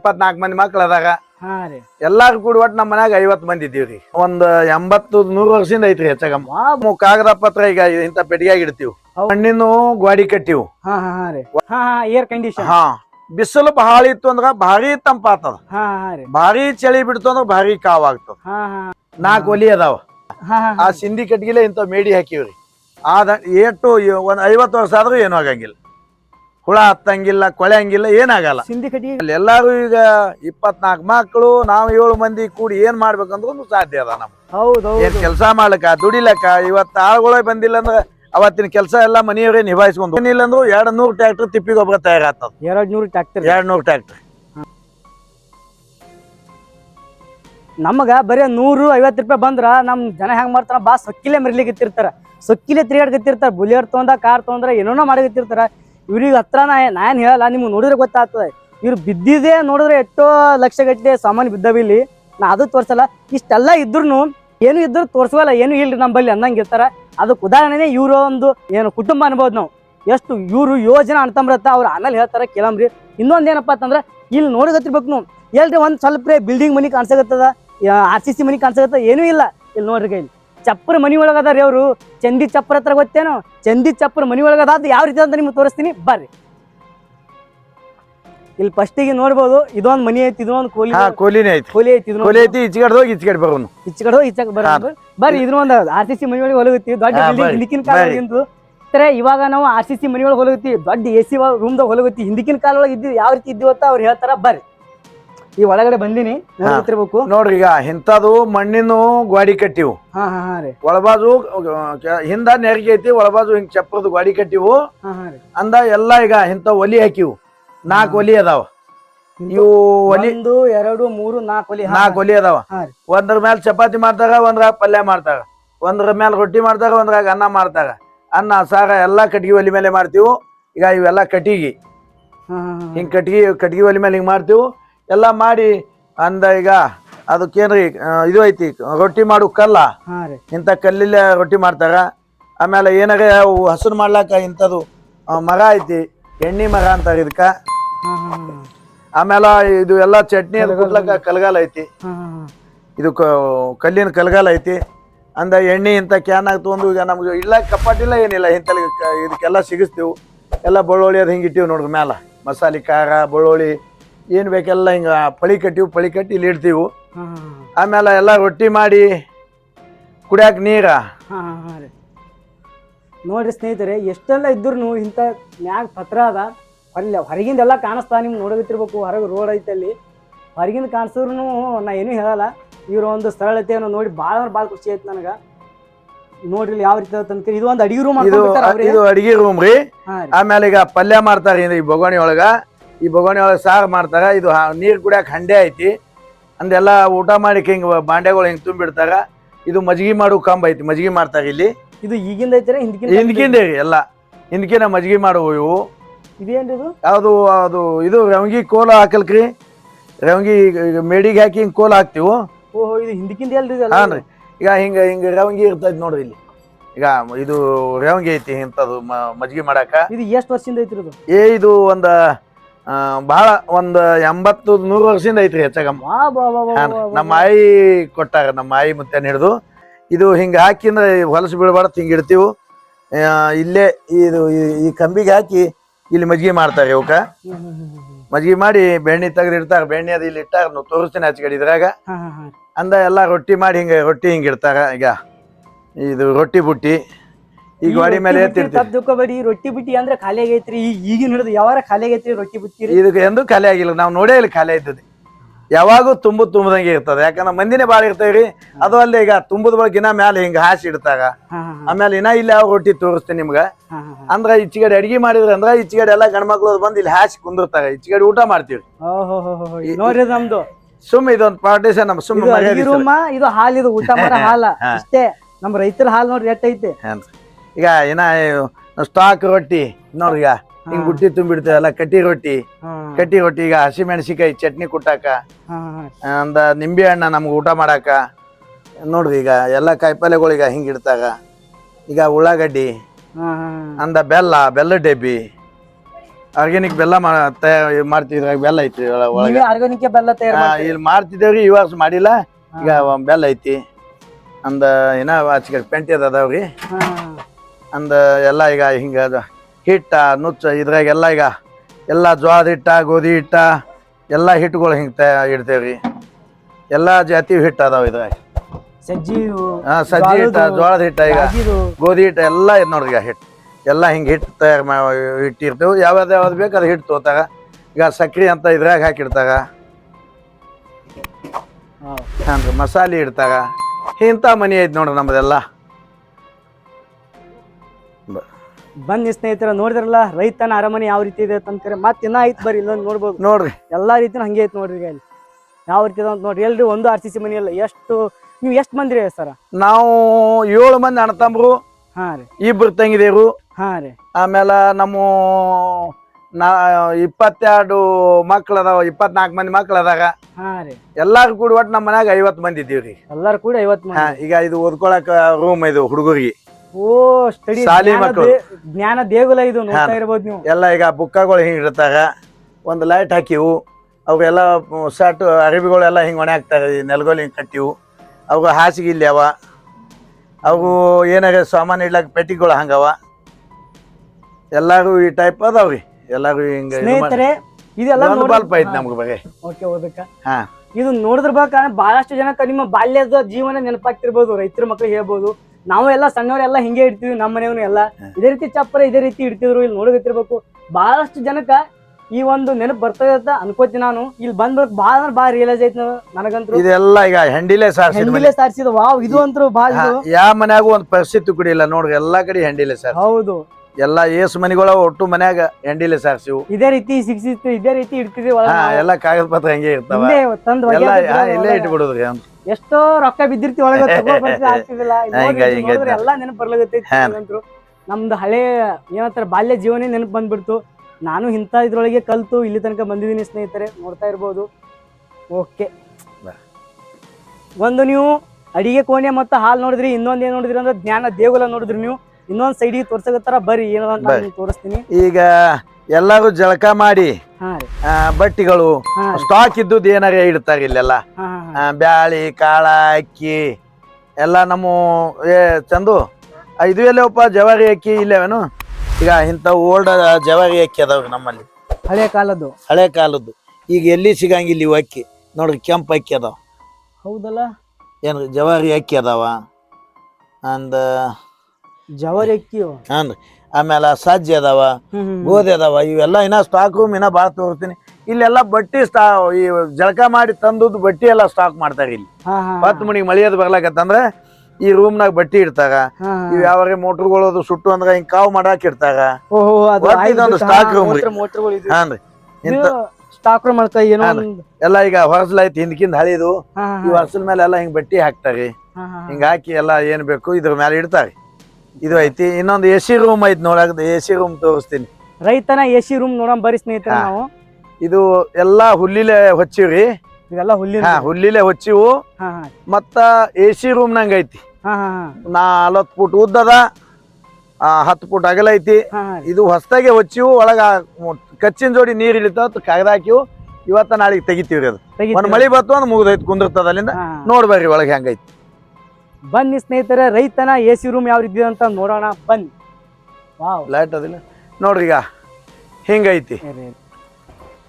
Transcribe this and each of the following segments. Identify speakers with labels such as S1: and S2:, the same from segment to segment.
S1: ಇಪ್ಪತ್ನಾಲ್ಕು ಮಂದಿ ಮಕ್ಳು ಅದಾಗ
S2: ಹಾ ರೀ.
S1: ಎಲ್ಲಾರು ಕೂಡಿ ಒಟ್ಟು ನಮ್ಮ ಮನ್ಯಾಗ ಐವತ್ ಮಂದಿ ಇದ್ದೀವ್ರಿ ಒಂದ್ ಎಂಬತ್ತು ನೂರು ವರ್ಷದಿಂದ ಐತ್ರಿ ಹೆಚ್ಚಾಗಮ್ಮ ಕಾಗದ ಪತ್ರ ಈಗ ಇಂಥ ಪೆಟ್ಟಿಗೆಯಾಗಿ ಇಡ್ತೀವಿ.
S2: ಹಣ್ಣಿನ
S1: ಗ್ವಾಡಿ ಗೋಡಿ ಕಟ್ಟಿವು.
S2: ಹಾ ಹಾ ಹಾ ರೀ. ಹಾ ಹಾ ಏರ್ ಕಂಡೀಷನ್
S1: ಹಾ ಬಿಸಿಲು ಬಹಳ ಇತ್ತು ಅಂದ್ರ ಭಾರಿ ತಂಪಾತದ
S2: ಹಾ ಹಾ ರೀ.
S1: ಭಾರಿ ಚಳಿ ಬಿಡ್ತು ಅಂದ್ರ ಭಾರಿ ಕಾವ್ ಆಗ್ತದ.
S2: ನಾಕ್ ಹಾ.
S1: ನಾಲ್ಕು ಒಲಿ ಅದಾವ.
S2: ಹಾ ಹಾ
S1: ಆ ಸಿಂಧಿ ಕಟ್ಟಿಗೆಲೆ ಇಂತ ಮೇಡಿ ಹಾಕಿವ್ರಿ. ಆದ ಏಟು ಒಂದ್ ಐವತ್ತು ವರ್ಷ ಆದ್ರೂ ಏನು ಆಗಂಗಿಲ್ಲ. ಹುಳ ಹತ್ತಂಗಿಲ್ಲ ಕೊಳೆ ಹಂಗಿಲ್ಲ ಏನಾಗಲ್ಲ.
S2: ಸಿಂಧಿ ಕಟ್ಟಿ
S1: ಅಲ್ಲಿ ಎಲ್ಲಾರು ಈಗ ಇಪ್ಪತ್ನಾಲ್ಕು ಮಕ್ಕಳು ನಾವು ಏಳು ಮಂದಿ ಕೂಡಿ ಏನ್ ಮಾಡ್ಬೇಕಂದ್ರೂ ಸಾಧ್ಯ ಅದ ನಮ್
S2: ಹೌದ್
S1: ಏನ್ ಕೆಲಸ ಮಾಡ್ಲಕ್ಕ? ದುಡಿಲಕ್ಕ? ಇವತ್ತು ಆಳುಗಳೇ ಬಂದಿಲ್ಲ ಅಂದ್ರೆ ಅವತ್ತಿನ ಕೆಲಸ ಎಲ್ಲ ಮನೆಯವರೇ ನಿಭಾಯಿಸ್ಕೊಂಡು ಏನಿಲ್ಲ ಅಂದ್ರು ಎರಡ್ ನೂರು ಟ್ಯಾಕ್ಟರ್ ತಿಪ್ಪಿ ಗೊಬ್ಬರ ತಯಾರಾಗ್ತದ.
S2: ಎರಡ್ ನೂರು ಟ್ಯಾಕ್ಟರ್
S1: ಎರಡ್ ನೂರು ಟ್ಯಾಕ್ಟರ್
S2: ನಮಗ ಬರೀ ನೂರು ಐವತ್ತು ರೂಪಾಯಿ ಬಂದ್ರ ನಮ್ ಜನ ಹೆಂಗ್ ಮಾಡ್ತಾರ? ಬಾ ಸೊಕ್ಕಿಲೆ ಮರಿಲಿಕತ್ತಿರ್ತಾರ ಸಕ್ಕಿಲೆ ತಿರ್ಗಾಡ್ಕತ್ತಿರ್ತಾರ ಬುಲಿಯರ್ ತೊಂದ ಕಾರ್ ತೊಂದ್ರ ಏನೇನೋ ಮಾಡಕತ್ತಿರ್ತಾರ ಇವ್ರಿಗೆ ಹತ್ರ ನಾ ನಾನು ಹೇಳಲ್ಲ, ನಿಮ್ಗೆ ನೋಡಿದ್ರೆ ಗೊತ್ತಾಗ್ತದೆ. ಇವ್ರು ಬಿದ್ದಿದೆ ನೋಡಿದ್ರೆ ಎಷ್ಟೋ ಲಕ್ಷ ಗಟ್ಟಲೆ ಸಾಮಾನು ಬಿದ್ದವಿಲ್ಲಿ ನಾ ಅದು ತೋರಿಸಲ್ಲ. ಇಷ್ಟೆಲ್ಲ ಇದ್ರು ಏನು ಇದ್ರು ತೋರ್ಸವಲ್ಲ ಏನು ಇಲ್ರಿ ನಮ್ಮಲ್ಲಿ ಅನ್ನಂಗೆ ಇರ್ತಾರ. ಅದಕ್ಕೆ ಉದಾಹರಣೆನೇ ಇವರು ಒಂದು ಏನು ಕುಟುಂಬ ಅನ್ಬೋದು ನಾವು. ಎಷ್ಟು ಇವರು ಯೋಜನೆ ಅಣ್ತಂಬ್ರತ್ತ ಅವ್ರು ಆಮೇಲೆ ಹೇಳ್ತಾರೆ ಕೆಲಂಬ್ರಿ ಇನ್ನೊಂದು ಏನಪ್ಪಾ ಅಂತಂದ್ರೆ, ಇಲ್ಲಿ ನೋಡಗತ್ತಿರ್ಬೇಕು ನಾವು ಎಲ್ರಿ ಒಂದು ಸ್ವಲ್ಪ ಬಿಲ್ಡಿಂಗ್ ಮನಿ ಕಾಣಿಸಕತ್ತದ ಆರ್ ಸಿ ಸಿ ಮನಿ ಕಾಣಿಸಕತ್ತ ಏನೂ ಇಲ್ಲ. ಇಲ್ಲಿ ನೋಡ್ರಿ ಇಲ್ಲಿ ಚಪ್ಪರ ಮನಿ ಒಳಗ ಅವರು. ಅವ್ರು ಚಂದಿ ಚಪ್ಪರ ಹತ್ರ ಗೊತ್ತೇನೋ? ಚಂದಿ ಚಪ್ಪರ ಮನಿ ಒಳಗ ಅದು ಯಾವ ರೀತಿ ಅಂತ ನಿಮ್ಗೆ ತೋರಿಸ್ತೀನಿ. ಬರ್ರಿ. ಇಲ್ಲಿ ಫಸ್ಟಿಗೆ ನೋಡ್ಬೋದು ಇದೊಂದು ಮನಿ ಐತಿ ಇದೊಂದು ಕೋಲಿ.
S1: ಕೋಲಿನೇ ಐತಿ.
S2: ಕೋಲಿ ಐತಿ
S1: ಕೋಲಿ ಐತಿ ಈಚೆಗಡೆ ಹೋಗಿ ಈಚೆಗಡೆ ಬರೋನು.
S2: ಹೋಗಿ ಈಚೆ ಬರ ಬರ್ರಿ ಇದ್ರ ಒಂದು ಆರ್ ಸಿ ಸಿ ಮನಿ ಒಳಗೆ ಹೊಲಗತ್ತಿ ದೊಡ್ಡ ಬಿಲ್ಡಿಂಗ್
S1: ಹಿಂದಿನ
S2: ಕಾಲ ಕಾಲದಿಂದ ಸರಿ ಇವಾಗ ನಾವು ಆರ್ ಸಿ ಸಿ ಮನಿ ಒಳಗೆ ಹೊಲಗತ್ತಿ ದೊಡ್ಡ ಎ ಸಿ ರೂಮ್ದಾಗ ಹೊಲಗತ್ತಿ ಹಿಂದಿನ ಕಾಲ ಒಳಗೆ ಇದ್ದು ಯಾವ ರೀತಿ ಇದ್ದೀವಿ ಅಂತ ಅವ್ರು ಹೇಳ್ತಾರ ಬರ್ರಿ. ಈ ಒಳಗಡೆ ಬಂದಿನಿ ನೋಡ್ತಿರ್ಬೇಕು
S1: ನೋಡ್ರಿ ಈಗ ಇಂಥದ್ದು ಮಣ್ಣಿನ ಗ್ವಾಡಿ ಕಟ್ಟಿವು.
S2: ಹಾ ಹಾ ಹಾ ರೀ.
S1: ಒಳಬಾಜು ಹಿಂದ ನೆರಿಗೆ ಐತಿ ಒಳಬಾಜು ಹಿಂಗ್ ಚಪ್ಪರದ ಗ್ವಾಡಿ ಕಟ್ಟಿವು.
S2: ಹಾ ಹಾ ರೀ.
S1: ಅಂದ ಎಲ್ಲ ಈಗ ಇಂಥ ಒಲಿ ಹಾಕಿವು. ನಾಲ್ಕು ಒಲಿ ಅದಾವ. ಇವು ಒಲಿ
S2: ಒಂದು ಎರಡು ಮೂರು ನಾಲ್ಕು ಒಲಿ
S1: ನಾಲ್ಕು ಒಲಿ ಅದಾವ. ಒಂದ್ರ ಮ್ಯಾಲ ಚಪಾತಿ ಮಾಡ್ತಾರ ಒಂದ್ರಾಗ ಪಲ್ಯ ಮಾಡ್ತಾರ ಒಂದ್ರ ಮ್ಯಾಲ ರೊಟ್ಟಿ ಮಾಡ್ತಾರ ಒಂದ್ರಾಗ ಅನ್ನ ಮಾಡ್ತಾರ ಅನ್ನ ಸಾರ ಎಲ್ಲಾ ಕಟ್ಟಿಗೆ ಒಲಿ ಮೇಲೆ ಮಾಡ್ತೀವಿ. ಈಗ ಇವೆಲ್ಲ ಕಟ್ಟಿಗೆ. ಹಿಂಗ್ ಕಟ್ಟಿಗೆ ಕಟ್ಟಿಗೆ ಒಲಿ ಮೇಲೆ ಹಿಂಗ್ ಮಾಡ್ತೀವಿ. ಎಲ್ಲ ಮಾಡಿ ಅಂದ ಈಗ ಅದಕ್ಕೇನ್ರಿ ಇದು ಐತಿ ರೊಟ್ಟಿ ಮಾಡು ಕಲ್ಲ.
S2: ಹಾ ರೀ.
S1: ಇಂಥ ಕಲ್ಲಿಲ್ಲ ರೊಟ್ಟಿ ಮಾಡ್ತಾರ. ಆಮೇಲೆ ಏನಾರ ಅವು ಹಸರು ಮಾಡ್ಲಾಕ ಇಂಥದ್ದು ಆ, ಮರ ಐತಿ ಎಣ್ಣೆ ಮರ ಅಂತಾರ ಇದಕ್ಕ.
S2: ಹಾ ಹಾ ಹಾ.
S1: ಆಮೇಲೆ ಇದು ಎಲ್ಲ ಚಟ್ನಿ ಅದು ಕುಟ್ಲಕ್ಕ ಕಲ್ಗಾಲ ಐತಿ.
S2: ಹಾ ಹಾ ಹಾ.
S1: ಇದು ಕ- ಕಲ್ಲಿನ ಕಲ್ಗಾಲ ಐತಿ. ಅಂದ ಎಣ್ಣೆ ಇಂಥ ಕ್ಯಾನ್ ತೊಗೊಂಡು ಈಗ ನಮ್ಗೆ ಇಲ್ಲ ಕಪಾಟಿಲ್ಲ ಏನಿಲ್ಲ ಇಂಥಲ್ಲಿ ಇದಕ್ಕೆಲ್ಲ ಸಿಗಿಸ್ತೀವಿ. ಎಲ್ಲ ಬೆಳ್ಳುಳ್ಳಿ ಅದು ಹಿಂಗೆ ಇಟ್ಟಿವಿ ನೋಡ್ರಿ ಮೇಲೆ ಮಸಾಲೆ ಖಾರ ಬೆಳ್ಳುಳ್ಳಿ ಏನು ಬೇಕೆಲ್ಲ ಹಿಂಗೆ ಪಳಿ ಕಟ್ಟಿವ್ ಪಳಿ ಕಟ್ಟಿ ಇಲ್ಲಿ ಇಡ್ತೀವಿ. ಆಮೇಲೆ ಎಲ್ಲ ರೊಟ್ಟಿ ಮಾಡಿ ಕುಡಿಯಾಕ ನೀರ.
S2: ಹಾ ಹಾ ಹಾ ರೀ. ನೋಡ್ರಿ ಸ್ನೇಹಿತರೆ ಎಷ್ಟೆಲ್ಲ ಇದ್ರು ಇಂಥ ಮ್ಯಾಗ ಪತ್ರ ಅದ. ಅಲ್ಲಿ ಹೊರಗಿಂದೆಲ್ಲ ಕಾಣಸ್ತಾ ನಿಮ್ಗೆ ನೋಡಗತ್ತಿರ್ಬೇಕು ಹೊರಗೆ ರೋಡ್ ಐತೆ ಅಲ್ಲಿ. ಹೊರಗಿಂದ ಕಾಣಿಸಿದ್ರು ನಾ ಏನೂ ಹೇಳಲ್ಲ. ಇವ್ರ ಒಂದು ಸ್ಥಳತೆಯನ್ನು ನೋಡಿ ಭಾಳ ಅಂದ್ರೆ ಭಾಳ ಖುಷಿ ಆಯ್ತು ನನಗೆ. ನೋಡ್ರಿ ಇಲ್ಲಿ ಯಾವ ರೀತಿ ಅಂತ ಇದು ಒಂದು ಅಡಿಗೆ ರೂಮ್
S1: ಇದು ಅಡಿಗೆ ರೂಮ್ ರೀ. ಆಮೇಲೆ ಈಗ ಪಲ್ಯ ಮಾಡ್ತಾರೆ ಈ ಬೊಗೋಣಿ ಒಳಗ ಈ ಬೊಗೋಣಿ ಒಳಗೆ ಸಾರು ಮಾಡ್ತಾರೆ ಇದು ನೀರು ನೀರ್ ಕುಡಿಯಾಕ ಹಂಡೆ ಐತಿ. ಅಂದೆಲ್ಲ ಊಟ ಮಾಡಿಕ್ಕೆ ಹಿಂಗೆ ಬಾಂಡೆಗಳು ಹಿಂಗೆ ತುಂಬಿಡ್ತಾರ. ಇದು ಮಜ್ಗಿ ಮಾಡು ಕಂಬ ಐತಿ ಮಜ್ಗಿ ಮಾಡ್ತಾರೆ ಇಲ್ಲಿ.
S2: ಇದು ಈಗಿಂದ ಐತೆ?
S1: ಹಿಂದ್ಕಿಂದೆ ಎಲ್ಲ. ಹಿಂದ್ಕಿನ ಮಜ್ಗಿ ಮಾಡುವು ಇವು.
S2: ಇದೇನ್ರಿ ಇದು?
S1: ಯಾವುದು ಅದು ಇದು ರವಂಗಿ ಕೋಲ ಹಾಕಲ್ಕ್ರಿ ರವಂಗಿ ಮೇಡಿಗೆ ಹಾಕಿ ಹಿಂಗೆ ಕೋಲ ಹಾಕ್ತಿವು.
S2: ಓಹೋ ಇದು ಹಿಂದಕ್ಕಿಂದ ಅಲ್ರಿ?
S1: ಹಾನ್ ರೀ ಈಗ ಹಿಂಗೆ ಹಿಂಗೆ ರವಂಗಿ ಇರ್ತೈತಿ ನೋಡ್ರಿ ಇಲ್ಲಿ. ಈಗ ಇದು ರವಂಗಿ ಐತಿ ಇಂಥದ್ದು ಮಜ್ಗಿ ಮಾಡಾಕ.
S2: ಇದು ಎಷ್ಟು ವರ್ಷದಿಂದ ಐತ್ರಿ ಇದು?
S1: ಏ ಇದು ಒಂದ ಬಹಳ ಒಂದ್ ಎಂಬತ್ತು ನೂರು ವರ್ಷದಿಂದ ಐತ್ರಿ ಹೆಚ್ಚಾಗಮ್ಮ. ನಮ್ಮ ಆಯಿ ಕೊಟ್ಟಾರ ನಮ್ಮ ಆಯಿ ಮುತ್ತೇನ್ ಹಿಡಿದು. ಇದು ಹಿಂಗ ಹಾಕಿಂದ್ರೆ ಹೊಲಸು ಬೀಳ್ಬಾರ್ದು ಹಿಂಗ ಇಡ್ತೀವಿ. ಇಲ್ಲೇ ಇದು ಈ- ಕಂಬಿಗೆ ಹಾಕಿ ಇಲ್ಲಿ ಮಜ್ಗಿ ಮಾಡ್ತಾರೆ ಇವಕ್ಕ. ಮಜ್ಗಿ ಮಾಡಿ ಬೆಣ್ಣೆ ತೆಗೆದು ಇಡ್ತಾರ ಬೆಣ್ಣೆ ಅದು ಇಲ್ಲಿ ಇಟ್ಟಾರ ನಾವು ತೋರಿಸ್ತೀನಿ ಹಚ್ಕಡಿ ಇದ್ರಾಗ. ಅಂದ ಎಲ್ಲ ರೊಟ್ಟಿ ಮಾಡಿ ಹಿಂಗ ರೊಟ್ಟಿ ಹಿಂಗ ಇಡ್ತಾರ ಈಗ. ಇದು ರೊಟ್ಟಿ ಬುಟ್ಟಿ. ಈ ಗೋಡಿ ಮೇಲೆ ಎತ್ತಿರ್ತೀವಿ
S2: ತಪ್ಪು ತಿಳ್ಕೊಬೇಡಿ ರೊಟ್ಟಿ ಬಿಟ್ಟಿ ಅಂದ್ರೆ ಖಾಲಿ ಆಗೈತ್ರಿ. ಈಗಿನ ಹಿಡಿದು ಯಾವಾರ ಖಾಲಿ ಆಗೈತ್ರಿ ರೊಟ್ಟಿ ಬಿಟ್ಟಿರಿ
S1: ಇದಕ್ಕೆ ಎಂದೂ ಖಾಲಿ ಆಗಿಲ್ಲ. ನಾವು ನೋಡೇ ಇಲ್ಲ ಖಾಲಿ ಆಯ್ತದೆ ಯಾವಾಗೂ ತುಂಬು ತುಂಬದಂಗೆ ಇರ್ತದೆ. ಯಾಕಂದ್ರೆ ಮಂದಿನೇ ಭಾಳ ಇರ್ತೇವ್ರಿ. ಅದು ಅಲ್ಲೇ ಈಗ ತುಂಬದ ಬಳಗಿನ ಮ್ಯಾಲೆ ಹಿಂಗ ಹಾಸಿ
S2: ಹಾ
S1: ಆಮೇಲೆ ಇನ್ನ ಇಲ್ಲಿ ಯಾವ ರೊಟ್ಟಿ ತೋರಿಸ್ತೀನಿ ನಿಮ್ಗ. ಅಂದ್ರ ಈಚೆಗಡೆ ಅಡಿಗೆ ಮಾಡಿದ್ರ ಅಂದ್ರ ಈಚೆಗಡೆ ಎಲ್ಲ ಗಂಡ್ಮಕ್ಳು ಬಂದು ಇಲ್ಲಿ ಹಾಸಿ ಕುಂದಿರ್ತಾಗ. ಈಚೆಗಡೆ ಊಟ ಮಾಡ್ತೀವಿ
S2: ನೋಡ್ರಿ ನಮ್ದು.
S1: ಸುಮ್ ಇದೊಂದು ಪಾರ್ಟೇಷನ್ ನಮ್ ಸುಮ್ಮ
S2: ಇದು
S1: ಮರ್ಯಾದೆ
S2: ಅಡಿಗೆ
S1: ಸಲ.
S2: ರೂಮ ಇದು ಹಾಲ್ ಇದು ಊಟ ಮಾಡೋ ಹಾಲ. ಅಷ್ಟೇ ನಮ್ ರೈತರ ಹಾಲ್ ನೋಡ್ರಿ ಎಟ್ಟೈತೆ.
S1: ಈಗ ಏನ ಸ್ಟಾಕ್ ರೊಟ್ಟಿ ನೋಡ್ರಿ ಈಗ ಹಿಂಗ್ ಬುಟ್ಟಿ ತುಂಬಿಡ್ತೇವಲ್ಲ ಕಟ್ಟಿ ರೊಟ್ಟಿ. ಕಟ್ಟಿ ರೊಟ್ಟಿ ಈಗ ಹಸಿ ಮೆಣಸಿಕಾಯಿ ಚಟ್ನಿ ಕುಟ್ಟಾಕ. ಅಂದ ನಿಂಬೆ ಹಣ್ಣ ನಮ್ಗೆ ಊಟ ಮಾಡಾಕ. ನೋಡ್ರಿ ಈಗ ಎಲ್ಲ ಕಾಯಿಪಲ್ಯಗಳೀಗ ಹಿಂಗೆ ಇಡ್ತಾಗ. ಈಗ ಉಳ್ಳಾಗಡ್ಡಿ ಅಂದ ಬೆಲ್ಲ ಬೆಲ್ಲ ಡಬ್ಬಿ. ಆರ್ಗ್ಯಾನಿಕ್ ಬೆಲ್ಲ ಮಾಡ್ತಿದ್ರ ಬೆಲ್ಲ ಐತಿ
S2: ಆರ್ಗ್ಯಾನಿಕ್ ಬೆಲ್ಲ?
S1: ಇಲ್ಲಿ ಮಾಡ್ತಿದ್ದೇವ್ರಿ ಈ ವರ್ಷ ಮಾಡಿಲ್ಲ. ಈಗ ಬೆಲ್ಲ ಐತಿ. ಅಂದ ಏನ ಆಚೆ ಪೆಂಟಿ ಅದ ಅದಾವ್ರಿ. ಅಂದ ಎಲ್ಲ ಈಗ ಹಿಂಗ ಹಿಟ್ಟ ನುಚ್ಚ ಇದ್ರಾಗೆಲ್ಲ ಈಗ ಎಲ್ಲ ಜ್ವಾದ ಹಿಟ್ಟ ಗೋಧಿ ಹಿಟ್ಟ ಎಲ್ಲ ಹಿಟ್ಟುಗಳು ಹಿಂಗೆ ತ ಇಡ್ತೇವ್ರಿ. ಎಲ್ಲ ಜಾತಿ ಹಿಟ್ಟು ಅದಾವ ಇದ್ರಾಗ.
S2: ಸಜ್ಜಿ
S1: ಹಾ ಸಜ್ಜಿ ಹಿಟ್ಟ
S2: ಜ್ವಾಳದ
S1: ಜೋಳದ ಹಿಟ್ಟ ಈಗ. ಗೋಧಿ ಹಿಟ್ಟ ಎಲ್ಲ ಇದು ನೋಡ್ರಿ ಈಗ ಹಿಟ್ಟು. ಎಲ್ಲ ಹಿಂಗೆ ಹಿಟ್ಟು ತಯಾರು ಮಾ ಇಟ್ಟಿರ್ತೇವೆ. ಯಾವ್ದು ಯಾವ್ದು ಬೇಕು ಅದು ಹಿಟ್ಟು ತೋತಾಗ ಈಗ ಸಕ್ರೆ ಅಂತ ಇದ್ರಾಗ ಹಾಕಿಡ್ತಾಗ
S2: ಹೌದ್.
S1: ರೀ ಮಸಾಲೆ ಇಡ್ತಾಗ ಇಂಥ ಮನಿ ಐತಿ ನೋಡ್ರಿ ನಮ್ಮದೆಲ್ಲ
S2: ಬನ್ನಿ ಸ್ನೇಹಿತರ ನೋಡಿದ್ರಲ್ಲ? ರೈತನ ಅರಮನೆ ಯಾವ ರೀತಿ ಇದೆ ಅಂತ ಮತ್ತೆ ಇನ್ನ ಐತ್ ಬರ್ರಿ ಇಲ್ಲೊಂದು ನೋಡ್ಬೋದು.
S1: ನೋಡ್ರಿ.
S2: ಎಲ್ಲಾ ರೀತಿನೂ ಹಂಗೆ ಐತ್ ನೋಡ್ರಿ ಅಲ್ಲಿ ಯಾವ ರೀತಿ ಅಂತ ನೋಡ್ರಿ. ಎಲ್ರಿ ಒಂದು ಆರ್ ಸಿ ಸಿ ಮನಿ ಅಲ್ಲ ಎಷ್ಟು ನೀವು ಎಷ್ಟು ಮಂದಿ ರೀ ಸರ?
S1: ನಾವು ಏಳು ಮಂದಿ ಅಣ್ಣತಂಬ್ರು
S2: ಹಾ ರೀ.
S1: ಇಬ್ರು ತಂಗಿದೇರು
S2: ಹಾ ರೀ.
S1: ಆಮೇಲೆ ನಮ್ಮ ನಾ ಇಪ್ಪತ್ತೆರಡು ಮಕ್ಳು ಅದಾವ ಇಪ್ಪತ್ನಾಲ್ಕು ಮಂದಿ ಮಕ್ಳು ಅದಾಗ
S2: ಹಾ ರೀ.
S1: ಎಲ್ಲಾರು ಕೂಡ ಒಟ್ಟು ನಮ್ಮ ಮನ್ಯಾಗ ಐವತ್ತು ಮಂದಿ ಇದ್ದೀವ್ರಿ.
S2: ಎಲ್ಲಾರು ಕೂಡ ಐವತ್
S1: ಹಾ
S2: ಮಂದಿ
S1: ಈಗ ಇದು ಓದ್ಕೊಳಕ ರೂಮ್ ಇದು ಹುಡುಗರಿಗೆ.
S2: ಓ ಸ್ಟಡಿ
S1: ಶಾಲಿ.
S2: ಜ್ಞಾನ ದೇಗುಲ ಇದು ನೋಡ್ತಾ. ಇರ್ಬೋದು ನೀವು.
S1: ಎಲ್ಲ ಈಗ ಬುಕ್ಕಗಳು ಹಿಂಗೆ ಇರ್ತಾಗ ಒಂದು ಲೈಟ್ ಹಾಕಿವು ಅವೆಲ್ಲ ಶರ್ಟ್ ಅರಬಿಗಳೆಲ್ಲ ಹಿಂಗೆ ಒಣೆ ಹಾಕ್ತಾರೆ ನೆಲಗೋಲಿ ಹಿಂಗೆ ಕಟ್ಟಿವು. ಅವು ಹಾಸಿಗೆ ಇಲ್ಲಿ ಅವ ಅವು ಏನಾಗ ಸಾಮಾನು ಇಡ್ಲಾಕ ಪೆಟ್ಟಿಗಳು ಹಂಗವ? ಎಲ್ಲಾರು ಈ ಟೈಪ್ ಅದಾವ್ರಿ. ಎಲ್ಲಾರು ಹಿಂಗೆ
S2: ಸ್ನೇಹಿತರೆ ಇದೆಲ್ಲ
S1: ಒಂದು
S2: ನೋಡಿ-
S1: ಬಲ್ಪ್ ಐತಿ ನಮ್ಗೆ ಬಗ್ಗೆ.
S2: ಓಕೆ ಓದಕ್ಕ
S1: ಹಾ.
S2: ಇದು ನೋಡಿದ್ರ ಬೇಕಾದ್ರೆ ಬಹಳಷ್ಟು ಜನಕ್ಕೆ ನಿಮ್ಮ ಬಾಲ್ಯದ ಜೀವನ ನೆನಪಾಗ್ತಿರ್ಬೋದು ರೈತರ ಮಕ್ಳಿಗೆ ಹೇಳ್ಬೋದು. ನಾವು ಎಲ್ಲ ಸಣ್ಣವರೆಲ್ಲ ಹಿಂಗೆ ಇಡ್ತೀವಿ ನಮ್ಮ ಮನೆಯವನು ಎಲ್ಲ. ಇದೇ ರೀತಿ ಚಪ್ಪರ ಇದೇ ರೀತಿ ಇಡ್ತಿದ್ರು ಇಲ್ಲಿ ನೋಡಗತ್ತಿರ್ಬೇಕು ಬಹಳಷ್ಟು ಜನಕ್ಕ ಈ ಒಂದು ನೆನಪು ಬರ್ತದೆ ಅಂತ ಅನ್ಕೋತೀನಿ ನಾನು. ಇಲ್ಲಿ ಬಂದ್ಬೇಕು ಭಾಳ ಅಂದ್ರೆ ಭಾಳ ರಿಯಲೈಸ್ ಆಯ್ತು ನನಗಂತೂ
S1: ಇದೆಲ್ಲ ಈಗ ಹೆಂಡಿಲೆ ಸಾರ್ಸಿದ
S2: ಹೆಂಡಿಲೆ ಸಾರಿಸಿದ ವಾವ್ ಇದು ಅಂತೂ ಇದು.
S1: ಯಾವ ಮನ್ಯಾಗೂ ಒಂದು ಪರಿಸ್ಥಿತಿ ಕುಡಿಯಿಲ್ಲ ನೋಡ್ರಿ ಎಲ್ಲಾ ಕಡೆ ಹೆಂಡಿಲೆ ಸಾರ್
S2: ಹೌದು.
S1: ಎಲ್ಲಾ ಏಸ್ ಮನೆಗಳ ಒಟ್ಟು ಮನ್ಯಾಗ ಹೆಂಡಿಲೆ ಸಾರ್ಸಿವು.
S2: ಇದೇ ರೀತಿ ಸಿಕ್ಸಿತ್ತು ಇದೇ ರೀತಿ ಇಡ್ತಿದ್ವಿ ಎಲ್ಲ
S1: ಹಾ
S2: ನಾವು.
S1: ಎಲ್ಲಾ ಕಾಗದ ಪತ್ರ ಹಂಗೆ ಇರ್ತಾವ.
S2: ಹಿಂದೆ ತಂದು
S1: ಎಲ್ಲ ಹಾ, ಇಲ್ಲೇ. ಇಟ್ಬಿಡುದ್ರಿ ಅವ್ನು.
S2: ಎಷ್ಟೋ ರೊಕ್ಕ ಬಿದ್ದಿರ್ತಿ ಒಳಗ ಆಗ್ತಿದಿಲ್ಲ. ಎಲ್ಲಾ ನೆನಪು ಬರ್ಲಾಗತ್ತೈತಿ. ನಮ್ದು ಹಳೆ ಏನಂತಾರೆ ಬಾಲ್ಯ ಜೀವನೇ ನೆನಪು ಬಂದ್ಬಿಡ್ತು ನಾನು ಇಂಥ ಇದ್ರೊಳಗೆ ಕಲ್ತು ಇಲ್ಲಿ ತನಕ ಬಂದಿದ್ದೀನಿ ಸ್ನೇಹಿತರೆ ನೋಡ್ತಾ ಇರ್ಬೋದು ಓಕೆ. ಒಂದು ನೀವು ಅಡಿಗೆ ಕೋಣೆ ಮತ್ತು ಹಾಲ್ ನೋಡಿದ್ರಿ ಇನ್ನೊಂದು ಏನು ನೋಡಿದ್ರಿ ಅಂದ್ರೆ ಜ್ಞಾನ ದೇಗುಲ ನೋಡಿದ್ರಿ ನೀವು ಇನ್ನೊಂದ್ ಸೈಡಿಗೆ ತೋರ್ಸಕತ್ತಾರ ಬರ್ರಿ ಏನೋ ಅಂತ. ತೋರಿಸ್ತೀನಿ.
S1: ಈಗ ಎಲ್ಲಾರು ಜಳಕ ಮಾಡಿ
S2: ಹಾ ರೀ.
S1: ಆ, ಬಟ್ಟಿಗಳು
S2: ಹಾ ರೀ.
S1: ಸ್ಟಾಕ್ ಇದ್ದದ್ದು ಏನಾರ ಇಡ್ತಾರೆ ಇಲ್ಲೆಲ್ಲ.
S2: ಹಾ ಹಾ ಹಾ.
S1: ಆ, ಬ್ಯಾಳಿ ಕಾಳ ಅಕ್ಕಿ ಎಲ್ಲ ನಮ್ಮ ಏ ಚಂದು ಆ, ಇದು ಎಲ್ಲವಪ್ಪ ಜವಾರಿ ಅಕ್ಕಿ ಇಲ್ಲೇವೇನು? ಈಗ ಇಂಥ ಓಲ್ಡ್ ಜವಾರಿ ಅಕ್ಕಿ ಅದಾವ್ರಿ ನಮ್ಮಲ್ಲಿ.
S2: ಹಳೆ ಕಾಲದ್ದು.
S1: ಹಳೆ ಕಾಲದ್ದು. ಈಗ ಎಲ್ಲಿ ಸಿಗಂಗಿಲ್ಲ ಇವು ಅಕ್ಕಿ. ನೋಡ್ರಿ ಕೆಂಪು ಅಕ್ಕಿ ಅದಾವ.
S2: ಹೌದಲ್ಲ?
S1: ಏನ್ರಿ ಜವಾರಿ ಅಕ್ಕಿ ಅದಾವ? ಅಂದ
S2: ಜವರಿ ಅಕ್ಕಿ
S1: ಹಾನ್ರಿ ಆಮೇಲೆ ಸಜ್ಜೆ ಅದಾವ ಗೋಧಿ ಅದಾವ ಇವೆಲ್ಲ ಇನ್ನ ಸ್ಟಾಕ್ ರೂಮ್ ಇನ್ನ ಭಾಳ ತೋರಿಸ್ತೀನಿ. ಇಲ್ಲೆಲ್ಲ ಬಟ್ಟಿ ಸ್ಟಾ ಈ ಜಳಕ ಮಾಡಿ ತಂದದ್ದು ಬಟ್ಟಿ ಎಲ್ಲ ಸ್ಟಾಕ್ ಮಾಡ್ತಾರೆ ಇಲ್ಲಿ.
S2: ಹಾ
S1: ಮನಿಗೆ ಮಳಿಯೋದು ಬರ್ಲಾಕತ್ತಂದ್ರ ಈ ರೂಮ್ನಾಗ ಬಟ್ಟಿ ಇಡ್ತಾರ ಇವ್ ಯಾವಾಗ ಮೋಟ್ರುಗಳು ಅದು ಸುಟ್ಟು ಅಂದ್ರ ಹಿಂಗ್ ಕಾವು ಮಾಡಾಕ್ ಇಡ್ತಾರ ಇದೊಂದು stock room ರೀ. ಹಾನ್ರಿ ಇಂತ
S2: ಸ್ಟಾಕ್ ರೂಮ್ ಮಾಡ್ತಾ ಏನೋ
S1: ಎಲ್ಲ ಈಗ ಹೊರಸಲಾಯ್ತು ಹಿಂದ್ಕಿಂದ ಹಳಿದು. ಈ ಹೊರಸಲ್ ಮೇಲೆ ಎಲ್ಲ ಹಿಂಗ್ ಬಟ್ಟಿ ಹಾಕ್ತಾರಿ. ಹಿಂಗ ಹಾಕಿ ಎಲ್ಲ ಏನ್ ಬೇಕು ಇದ್ರ ಮೇಲೆ ಇಡ್ತಾರೆ. ಇದು ಐತಿ. ಇನ್ನೊಂದು ಎ ಸಿ ರೂಮ್ ಐತಿ ನೋಡಕ್ ಎ ಸಿ ರೂಮ್ ತೋರಿಸ್ತೀನಿ.
S2: ರೈತನ ಎ ಸಿ ರೂಮ್ ನೋಡೋಣ ಬರೀ ಸ್ನೇಹಿತರೆ
S1: ಹಾ.
S2: ನಾವು.
S1: ಇದು ಎಲ್ಲಾ ಹುಲ್ಲಿಲೆ ಹೊಚ್ಚಿವ್ರಿ.
S2: ಇದೆಲ್ಲ ಹುಲ್ಲಿನ
S1: ಹಾ ಹುಲ್ಲಿಲೆ ಹೊಚ್ಚಿವು.
S2: ಹಾ ಹಾ.
S1: ಮತ್ತ ಎ ಸಿ ರೂಮ್ ನಂಗ ಐತಿ.
S2: ಹಾ ಹಾ
S1: ನಾಲ್ವತ್ತು ಫುಟ್ ಉದ್ದದ ಹತ್ತು ಫುಟ್ ಅಗಲ ಐತಿ.
S2: ಹಾ ಹಾ
S1: ಇದು ಹೊಸದಾಗೆ ಹೊಚ್ಚಿವು. ಒಳಗ ಕಚ್ಚಿನ ಜೋಡಿ ನೀರ್ ಇಳಿತಾವ ಕಾಗದ ಹಾಕಿವು ಇವತ್ತ ನಾಳೆಗೆ ತೆಗಿತೀವ್ರಿ ಅದು.
S2: ತೆಗಿತೀವಿ.
S1: ಒಂದ್ ಮಳಿ ಬತ್ತು ಅಂದ್ ಮುಗ್ದೈತಿ ಕುಂದಿರ್ತದ ಅಲ್ಲಿಂದ.
S2: ಹಾ.
S1: ನೋಡ್ಬರ್ರಿ ಒಳಗೆ ಹೆಂಗೈತಿ.
S2: ಬನ್ನಿ ಸ್ನೇಹಿತರೆ ರೈತನ ಎ ಸಿ ರೂಮ್ ಯಾವ ರೀತಿ ಅಂತ ನೋಡೋಣ ಬನ್ನಿ. ವಾವ್.
S1: ಲೈಟ್ ಅದಿಲ್ಲ. ನೋಡ್ರಿ ಈಗ ಹಿಂಗೈತಿ?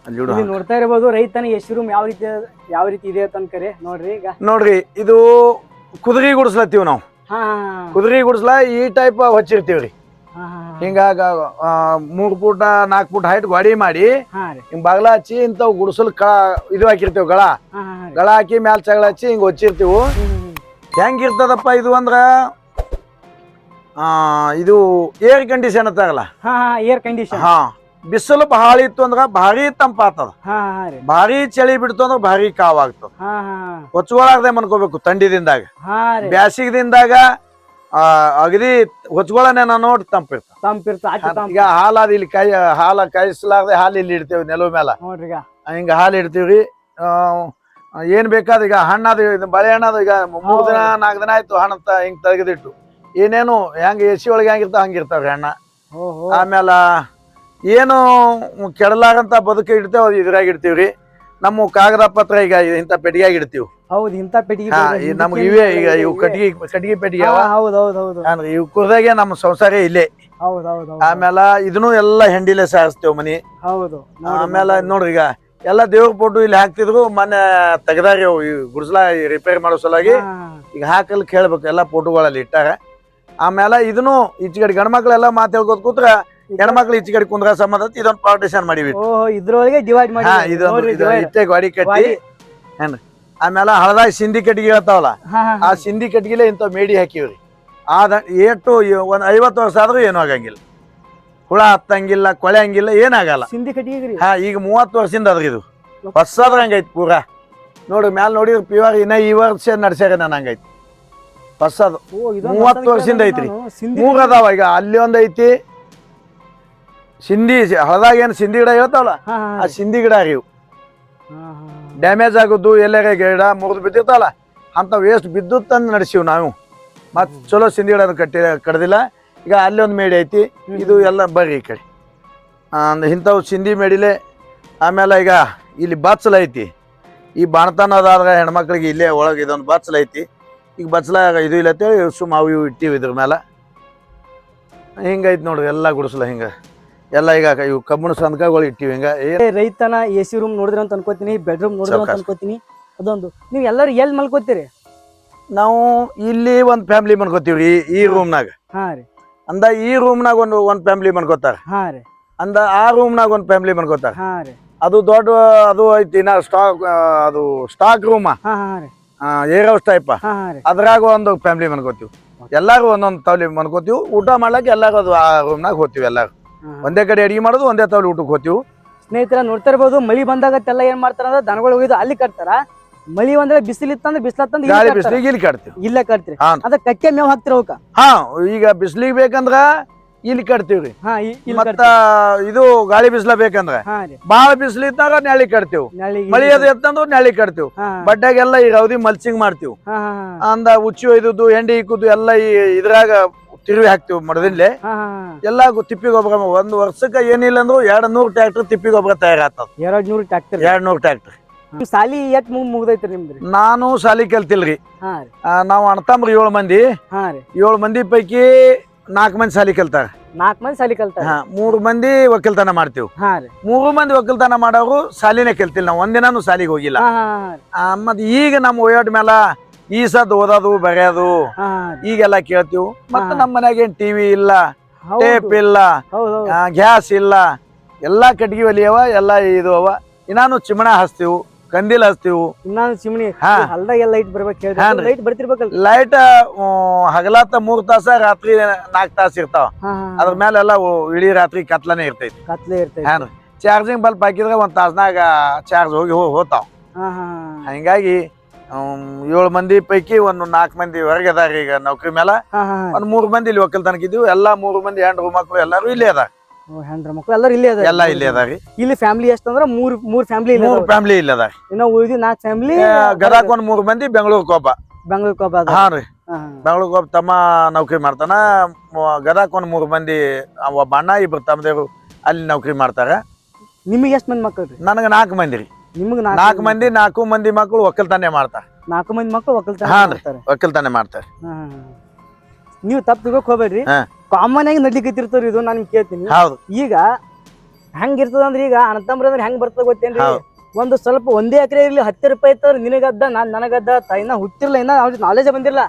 S2: ಇಲ್ಲಿ ನೋಡ್ತಾ ಇರಬಹುದು ರೈತನ ಎ ಸಿ ರೂಮ್ ಯಾವ ರೀತಿ ಯಾವ ರೀತಿ ಇದೆ ಅಂತ ಅನ್ಕರಿ. ನೋಡ್ರಿ ಈಗ.
S1: ನೋಡ್ರಿ ಇದು ಕುದುರೆ ಗುಡಿಸ್ಲತ್ತೀವಿ ನಾವು. ಕುದುರೆ ಗುಡಿಸ್ಲ ಈ ಟೈಪ್ ಹಚ್ಚಿರ್ತೀವ್ರಿ. ಹಿಂಗಾಗ ಮೂರ್ ಫೂಟ ನಾಲ್ಕು ಫೂಟ್ ಹೈಟ್ ಗಾಡಿ ಮಾಡಿ ಹಿಂಗ್ ಬಾಗ್ಲ ಹಚ್ಚಿ ಇಂಥವು ಗುಡಿಸಲ್ ಕ ಇದು
S2: ಹಾಕಿರ್ತೇವ್ಗಳ.
S1: ಗಳ ಹಾಕಿ ಮ್ಯಾಲ್ ಚಗಳ ಹಚ್ಚಿ ಹಿಂಗ್ ಹೊಚ್ಚಿರ್ತೀವಿ. ಹೆಂಗಿರ್ತದಪ್ಪ ಇದು ಅಂದ್ರ? ಇದು ಏರ್ ಕಂಡೀಷನ್
S2: ಹಾ ಹಾ ಏರ್ ಕಂಡೀಷನ್
S1: ಹಾ ಬಿಸಿಲು ಬಹಳ ಇತ್ತು ಅಂದ್ರ ಭಾರಿ ತಂಪಾತದ ಭಾರಿ ಚಳಿ ಬಿಡ್ತು ಅಂದ್ರ ಭಾರಿ ಕಾವಾಗ್ತದ ಹೊಚ್ಕೊಳಾರ್ದೆ ಮನ್ಕೋಬೇಕು
S2: ತಂಡಿದಿಂದಾಗ.
S1: ಬ್ಯಾಸಿಗದಿಂದಾಗ ಅಗದಿ ಹೊಚ್ಕೊಳನೆ ನೋಡಿ
S2: ತಂಪಿರ್ತ ತಂಪಿರ್ತ
S1: ಈಗ ಹಾಲಾದ ಇಲ್ಲಿ ಕೈ ಹಾಲ ಕಾಯಿಸ್ಲಾರ್ದೆ ಹಾಲು ಇಲ್ಲಿ ಇಡ್ತೇವೆ ನೆಲವು ಮೇಲೆ ಹಿಂಗ ಹಾಲು ಇಡ್ತೀವ್ರಿ ಏನ್ ಬೇಕಾದ ಈಗ ಹಣ್ಣಾದ ಇದು ಬಾಳೆಹಣ್ಣದ ಈಗ ಮೂರ್ ದಿನ ನಾಲ್ಕು ದಿನ ಆಯ್ತು ಹಣ್ಣಂತ ಹಿಂಗ್ ತೆಗೆದಿಟ್ಟು. ಏನೇನು ಹೆಂಗ್ ಎಸಿ ಒಳಗೆ ಹೆಂಗಿರ್ತಾವ ಹಂಗಿರ್ತಾವ್ರಿ ಹಣ್ಣ. ಆಮೇಲೆ ಏನು ಕೆಡಲಾಗಂತ ಬದುಕು ಇಡ್ತೇವ ಇದ್ರಾಗ ಇಡ್ತೀವ್ರಿ ನಮ್ಮ ಕಾಗದ ಪತ್ರ ಈಗ ಇಂಥ ಪೆಟ್ಟಿಗೆಯಾಗಿ ಇಡ್ತೀವಿ
S2: ಹೌದು ಇಂಥ ಪೆಟ್ಟಿಗೆ
S1: ನಮ್ಗೆ ಇವೇ ಈಗ
S2: ಇವೆ.
S1: ಕಟ್ಟಿಗೆ ಕಟ್ಟಿಗೆ ಪೆಟ್ಟಿಗೆ
S2: ಹೌದು ಹೌದು ಹೌದು.
S1: ಇವು ಕುರ್ದಾಗೆ ನಮ್ಮ ಸಂಸಾರ ಇಲ್ಲೇ.
S2: ಹೌದು ಹೌದು ಹೌದು.
S1: ಆಮೇಲೆ ಇದನ್ನು ಎಲ್ಲ ಹೆಂಡಿಲೆ ಸಾರಿಸ್ತೇವೆ ಮನಿ.
S2: ಹೌದು
S1: ಆಮೇಲೆ ನೋಡ್ರಿ ಈಗ ಎಲ್ಲ ದೇವ್ರ ಫೋಟೋ ಇಲ್ಲಿ ಹಾಕ್ತಿದ್ರು ಮೊನ್ನೆ ತೆಗ್ದಾರಿ ಅವು ಈ ಗುಡ್ಸ್ಲ ರಿಪೇರಿ ಮಾಡೋ ಸಲುವಾಗಿ. ಈಗ ಹಾಕಲ್ ಕೇಳ್ಬೇಕು ಎಲ್ಲ ಫೋಟೋಗಳಲ್ಲಿ ಇಟ್ಟಾರ. ಆಮೇಲೆ ಇದನ್ನು ಈಚೆಗಡೆ ಗಂಡ್ಮಕ್ಳೆಲ್ಲ ಮಾತು ಹೇಳ್ಕೊತ ಕೂತ್ರ ಹೆಣ್ಮಕ್ಳು ಈಚೆಗಡೆ ಕುಂದ್ರ ಸಂಬಂಧ ಇದೊಂದು ಪಾರ್ಟಿಷನ್ ಮಾಡಿವಿ.
S2: ಓಹೋ ಇದ್ರೊಳಗೆ ಡಿವೈಡ್ ಮಾಡಿ
S1: ಗಾಡಿ ಕಟ್ಟಿ. ಏನ್ರಿ? ಆಮೇಲೆ ಹಳದಾಗ ಸಿಂಧಿ ಕಟ್ಟಿಗೆ ಹೇಳ್ತಾವಲ್ಲ ಆ ಸಿಂಧಿ ಕಟ್ಟಿಗೆಲೆ ಇಂಥ ಮೇಡಿ ಹಾಕಿವ್ರಿ. ಆದ ಏಟು ಒಂದ್ ಐವತ್ತು ವರ್ಷ ಆದ್ರೂ ಏನು ಆಗಂಗಿಲ್ಲ. ಹುಳ ಹತ್ತಂಗಿಲ್ಲ ಕೊಳೆ ಹಂಗಿಲ್ಲ ಏನಾಗಲ್ಲ.
S2: ಸಿಂಧಿ ಕಟ್ಟಿಗೆ
S1: ಹಾ ಈಗ ಮೂವತ್ತು ವರ್ಷದಿಂದ ಅದ್ರಿ ಇದು. ಹೊಸದ್ರ ಹಂಗೈತಿ ಪೂರಾ. ನೋಡು ಮ್ಯಾಲ ನೋಡಿದ್ರೆ ಪಿವಾಗ ಇನ್ನ ಈ ವರ್ಷ ನಡ್ಸ್ಯಾರ ನಾನು ಹಂಗೈತಿ. ಹೊಸದು. ಮೂವತ್ತು ವರ್ಷದಿಂದ ಐತ್ರಿ. ಮೂರ್ ಅದಾವ ಈಗ ಅಲ್ಲಿ ಒಂದ್ ಐತಿ. ಸಿಂಧಿ ಹಳದಾಗ ಏನು ಸಿಂಧಿ ಗಿಡ ಹೇಳ್ತಾವಲ್ಲ? ಆ ಸಿಂಧಿ ಗಿಡ ಇವು. ಡ್ಯಾಮೇಜ್ ಆಗುದು ಎಲ್ಲಾರ ಗಿಡ ಮುರಿದು ಬಿದ್ದಿರ್ತಾವಲ್ಲ ಅಂತ ವೇಸ್ಟ್ ಬಿದ್ದು ತಂದು ನಡೆಸಿವ್ ನಾವು. ಮತ್ ಚಲೋ ಸಿಂಧಿ ಗಿಡ ಕಟ್ಟಿ ಕಡ್ದಿಲ್ಲ. ಈಗ ಅಲ್ಲಿ ಒಂದು ಮೇಡಿ ಐತಿ. ಇದು ಎಲ್ಲ ಬರ್ರಿ ಈ ಕಡೆ. ಅಂದ ಇಂಥವು ಸಿಂಧಿ ಮೇಡಿಲೆ ಆಮೇಲೆ ಈಗ ಇಲ್ಲಿ ಬಚ್ಚಲ ಐತಿ. ಈ ಬಾಣತನದಾದ್ರೆ ಹೆಣ್ಮಕ್ಳಿಗೆ ಇಲ್ಲೇ ಒಳಗೆ ಇದೊಂದು ಬಚ್ಚಲ ಐತಿ. ಈಗ ಬಚ್ಚಲ ಇದು ಇಲ್ಲ ಅಂತೇಳಿ ಸುಮ್ಮ ಅವು ಇವು ಇಟ್ಟಿವಿ ಇದ್ರ ಮೇಲೆ ಹಿಂಗೈತಿ ನೋಡ್ರಿ ಎಲ್ಲ ಗುಡಿಸಲ ಹಿಂಗೆ. ಎಲ್ಲ ಈಗ ಇವು ಕಬ್ಬಿಣ ಸಂದಕಗಳು ಇಟ್ಟಿವಿ ಹಿಂಗ.
S2: ಏ, ರೈತನ ಎ ಸಿ ರೂಮ್ ನೋಡಿದ್ರ ಅಂತ ಅನ್ಕೋತೀನಿ ಬೆಡ್ರೂಮ್ ನೋಡಿದ್ರ ಅಂತ. ಅನ್ಕೋತೀನಿ. ಅದೊಂದು. ನೀವು ಎಲ್ಲರೂ ಎಲ್ಲಿ ಮಲ್ಕೋತೀರಿ?
S1: ನಾವು ಇಲ್ಲಿ ಒಂದು ಫ್ಯಾಮಿಲಿ ಮಲ್ಕೋತೀವಿ ಈ ಈ ರೂಮ್ನಾಗ
S2: ಹಾಂ ರೀ.
S1: ಅಂದ ಈ ರೂಮ್ನಾಗ ಒಂದು ಒಂದ್ ಫ್ಯಾಮಿಲಿ ಮನ್ಕೋತಾರ
S2: ಹಾ ರೀ.
S1: ಅಂದ ಆ ರೂಮ್ನಾಗ ಒಂದ್ ಫ್ಯಾಮಿಲಿ ಮನ್ಕೋತಾರ
S2: ಹಾ ರೀ.
S1: ಅದು ದೊಡ್ಡ ಅದು ಐತಿ ನಾ ಸ್ಟಾಕ್ ಅದು ಸ್ಟಾಕ್ ರೂಮ್
S2: ಹಾ ಹಾ ರೀ.
S1: ಏರ್ ಹೌಸ್ ಟೈಪ್
S2: ಹಾ ಹಾ ರೀ.
S1: ಅದ್ರಾಗ ಒಂದು ಫ್ಯಾಮಿಲಿ ಮನ್ಕೋತೀವಿ ಎಲ್ಲಾರು ಒಂದೊಂದು ತವಲಿ ಮನ್ಕೋತೀವಿ ಊಟ ಮಾಡ್ಲಿಕ್ಕೆ ಎಲ್ಲಾರು ಅದು ಆ ರೂಮ್ನಾಗ ಹೋಗ್ತೀವಿ ಎಲ್ಲಾರು. ಒಂದೇ ಕಡೆ ಅಡಿಗೆ ಮಾಡೋದು ಒಂದೇ ತವಲಿ ಊಟಕ್ಕೆ ಹೋಗ್ತೀವಿ.
S2: ಸ್ನೇಹಿತರ ನೋಡ್ತಾ ಇರ್ಬೋದು ಮಳಿ ಬಂದಾಗತ್ತೆಲ್ಲ ಏನ್ ಮಾಡ್ತಾರ ಅಂದ್ರೆ ದನಗಳು ಅಲ್ಲಿ ಕಟ್ತಾರ. ಮಳಿ ಒಂದ್ರೆ ಬಿಸಿಲು ಇತ್ತಂದ್ರೆ ಬಿಸಿಲತ್ತಂದ್ರೆ
S1: ಗಾಳಿ. ಬಿಸಿಲಿಗೆ ಇಲ್ಲಿ ಕಟ್ತೀವಿ.
S2: ಇಲ್ಲೇ ಕಟ್ತೀರಿ. ಅದ ಕಕ್ಕೆ ಮೇವ್ ಹಾಕ್ತಿರ ಅವಕ್ಕ?
S1: ಹಾ ಈಗ ಬಿಸಿಲಿಗೆ ಬೇಕಂದ್ರ ಇಲ್ಲಿ ಕಟ್ತೀವಿ ರೀ
S2: ಹಾ ಇ- ಇಲ್ಲಿ
S1: ಮತ್ತ
S2: ಕಟ್ತೀರಿ.
S1: ಇದು ಗಾಳಿ ಬಿಸಿಲ ಬೇಕಂದ್ರ
S2: ಹಾ ರೀ.
S1: ಬಾಳ ಬಿಸಿಲು ಇದ್ದಾಗ ನೆಳಿ ಕಟ್ತೀವಿ. ಮಳಿ ಅದು ಎತ್ತಂದ್ರೆ ನೆಳಿ ಕಟ್ತೀವಿ.
S2: ಹಾ.
S1: ಈಗ ಈ ರೌದಿ ಮಲ್ಚಿಂಗ್ ಮಾಡ್ತೀವಿ.
S2: ಹಾ ಹಾ
S1: ಅಂದ ಉಚ್ಚಿ ಒಯ್ದುದು ಎಂಡಿ ಇಕ್ಕುದು ಎಲ್ಲ ಈ ಇದ್ರಾಗ ತಿರುವಿ ಹಾಕ್ತಿವಿ ಮಡದಿಂದ್ಲೆ
S2: ಹಾ ಹಾ
S1: ಎಲ್ಲ ಗು- ತಿಪ್ಪಿ ಗೊಬ್ಬರ ಒಂದು ವರ್ಷಕ್ಕೆ ಏನಿಲ್ಲ ಅಂದ್ರು ಎರಡ್ ನೂರ್ ಟ್ರ್ಯಾಕ್ಟರ್ ತಿಪ್ಪಿ ಗೊಬ್ಬರ ತಯಾರಾಗ್ತದ.
S2: ಎರಡ್ ನೂರು ಟ್ಯಾಕ್ಟರ್
S1: ಎರಡ್ ನೂರ್ ಟ್ರ್ಯಾಕ್ಟರ್.
S2: ಸಾಲಿ ಎಟ್ ಮುಗ್ ಮುಗ್ದೈತ್ರಿ ನಿಮ್ದ್ರಿ?
S1: ನಾನು ಸಾಲಿ ಕಲ್ತಿಲ್ರಿ.
S2: ಹಾ ರೀ.
S1: ಆ, ನಾವು ಅಣ್ತಂಬ್ರಿ ಏಳು ಮಂದಿ.
S2: ಹಾ ರೀ.
S1: ಏಳು ಮಂದಿ ಪೈಕಿ ನಾಲ್ಕು ಮಂದಿ ಸಾಲಿ ಕಲ್ತಾರ.
S2: ನಾಲ್ಕ್ ಮಂದಿ ಸಾಲಿ ಕಲ್ತಾರ?
S1: ಹಾ ಮೂರು ಮಂದಿ ಒಕ್ಕಲ್ತನ ಮಾಡ್ತೀವಿ.
S2: ಹಾ ರೀ.
S1: ಮೂರು ಮಂದಿ ಒಕ್ಕಲ್ತನ ಮಾಡೋರು ಸಾಲಿನೇ ಕಲ್ತಿಲ್ಲ ನಾವು. ಒಂದಿನಾನು ಸಾಲಿಗೆ ಹೋಗಿಲ್ಲ.
S2: ಹಾ ಹಾ ಹಾ ರೀ.
S1: ಆ, ಮತ್ತ್ ಈಗ ನಮ್ಮ ಓಯಾಡ್ ಮೇಲ ಈ ಸದ್ ಓದೋದು ಬರೆಯೋದು
S2: ಹಾ ರೀ.
S1: ಈಗೆಲ್ಲ ಕೇಳ್ತೀವಿ. ಮತ್ತೆ
S2: ಹಾ.
S1: ನಮ್ಮ ಮನ್ಯಾಗ ಏನ್ ಟಿವಿ ಇಲ್ಲ
S2: ಹೌದು.
S1: ಟೇಪ್ ಇಲ್ಲ
S2: ಹೌದು ಹೌದು.
S1: ಗ್ಯಾಸ್ ಇಲ್ಲ ಎಲ್ಲಾ ಕಟ್ಗಿ ಒಲಿಯವ ಎಲ್ಲಾ ಇದು ಅವ. ಇನ್ನಾನು ಚಿಮಣ ಹಚ್ತೀವು. ಕಂದಿಲ್ ಹಚ್ತೀವಿ.
S2: ಇನ್ನೊಂದು ಚಿಮಣಿ
S1: ಹಾ.
S2: ಲೈಟ್ ಬರ್ಬೇಕು
S1: ಹಾನ್ರಿ.
S2: ಹೇಳಿ ಲೈಟ್ ಬರ್ತಿರ್ಬೇಕಲ್ರಿ.
S1: ಲೈಟ್ ಹಗಲಾತ ಮೂರ್ ತಾಸ ರಾತ್ರಿ ನಾಲ್ಕು ತಾಸ ಇರ್ತಾವ.
S2: ಹಾ ಹಾ
S1: ಅದ್ರ ಮೇಲೆ ಎಲ್ಲ ಉ- ಇಡೀ ರಾತ್ರಿ ಕತ್ಲನೆ ಇರ್ತೈತಿ.
S2: ಕತ್ಲೆ ಇರ್ತೈತಿ.
S1: ಹಾನ್ರಿ ಚಾರ್ಜಿಂಗ್ ಬಲ್ಪ್ ಹಾಕಿದ್ರೆ ಒಂದ್ ತಾಸ್ನಾಗ ಚಾರ್ಜ್ ಹೋಗಿ ಹೋ- ಹೋತಾವ್.
S2: ಹಾ ಹಾ
S1: ಹಿಂಗಾಗಿ ಏಳು ಮಂದಿ ಪೈಕಿ ಒಂದು ನಾಲ್ಕು ಮಂದಿ ಹೊರಗೆ ಅದಾರ ಈಗ ನೌಕರಿ ಮೇಲೆ
S2: ಹಾ ಹಾ
S1: ಒಂದ್ ಮೂರು ಮಂದಿ ಇಲ್ಲಿ ಒಕ್ಕಲ್ತನಕ ಇದ್ದೀವಿ. ಎಲ್ಲಾ ಮೂರು ಮಂದಿ ಹೆಣ್ಣು ಮಕ್ಕಳು ಎಲ್ಲಾರು ಇಲ್ಲೇ ಅದಾರ.
S2: ಹೆಂಡ್ರ ಮಕ್ಕಳು ಎಲ್ಲರೂ ಇಲ್ಲೇ ಅದ
S1: ಎಲ್ಲ ಇಲ್ಲೇ ಅದಾರಿ.
S2: ಇಲ್ಲಿ ಫ್ಯಾಮಿಲಿ ಎಷ್ಟಂದ್ರ ಮೂರು ಮೂರ್ ಫ್ಯಾಮಿಲಿ ಇಲ್ಲ
S1: ಮೂರು ಫ್ಯಾಮಿಲಿ ಇಲ್ಲ ಅದಾರ.
S2: ಇನ್ನ ಉಳಿದಿ ನಾಲ್ಕು ಫ್ಯಾಮಿಲಿ
S1: ಗದಕ್ ಒಂದ್ ಮೂರು ಮಂದಿ ಬೆಂಗಳೂರು ಒಬ್ಬ.
S2: ಬೆಂಗಳೂರು ಒಬ್ಬ ಅದ
S1: ಹಾ ರೀ. ಬೆಂಗಳೂರಿಗೆ ಒಬ್ಬ ತಮ್ಮ ನೌಕರಿ ಮಾಡ್ತಾನ. ಮ- ಗದಕ್ ಒಂದ್ ಮೂರು ಮಂದಿ ಅವ ಒಬ್ಬ ಅಣ್ಣ ಇಬ್ರು ತಮ್ಮದೇವ್ರು ಅಲ್ಲಿ ನೌಕರಿ ಮಾಡ್ತಾರ.
S2: ನಿಮಗೆ ಎಷ್ಟು ಮಂದಿ ಮಕ್ಕಳು ರೀ?
S1: ನನಗ ನಾಲ್ಕು ಮಂದಿ ರೀ.
S2: ನಿಮಗೆ
S1: ನಾಲ್ಕು ಮಂದಿ ನಾಲ್ಕು ಮಂದಿ ಮಕ್ಕಳು ಒಕ್ಕಲ್ತಾನೆ ಮಾಡ್ತಾರ.
S2: ನಾಲ್ಕು ಮಂದಿ ಮಕ್ಕಳು ಒಕ್ಕಲ್ತನ
S1: ಹಾ ರೀ.
S2: ಮಾಡ್ತಾರೆ.
S1: ಒಕ್ಕಲ್ತಾನೆ ಮಾಡ್ತಾರೆ.
S2: ಹಾ. ನೀವು ತಪ್ಪು ತಿಳ್ಕೊಕ್ ಹೋಗ್ಬೇಡ್ರಿ.
S1: ಹಾ.
S2: ಕಾಮನ್ ಆಗಿ ನಡ್ಲಿಕತ್ತಿರ್ತಾವ್ರಿ ಇದು ನಾನು ಕೇಳ್ತೀನಿ.
S1: ಹೌದು.
S2: ಈಗ ಹೆಂಗ ಇರ್ತದ ಅಂದ್ರೆ ಈಗ ಅಣ್ಣತಮ್ರ ಅಂದ್ರೆ ಹೆಂಗ್ ಬರ್ತದ ಗೊತ್ತೇನ್ರಿ. ಒಂದು ಸ್ವಲ್ಪ ಒಂದೇ ಎಕರೆ ಇರ್ಲಿ ಹತ್ತು ರೂಪಾಯಿ ಇತ್ತಂದ್ರೆ ನಿನಗದ್ದ ನಾನ್ ನನಗದ್ದ ತಾಯಿನ ಹುಟ್ಟಿರ್ಲ ಇನ್ನ ಅವ್ರ ನಾಲೆಜ್
S1: ಬಂದಿರಲ್ಲ.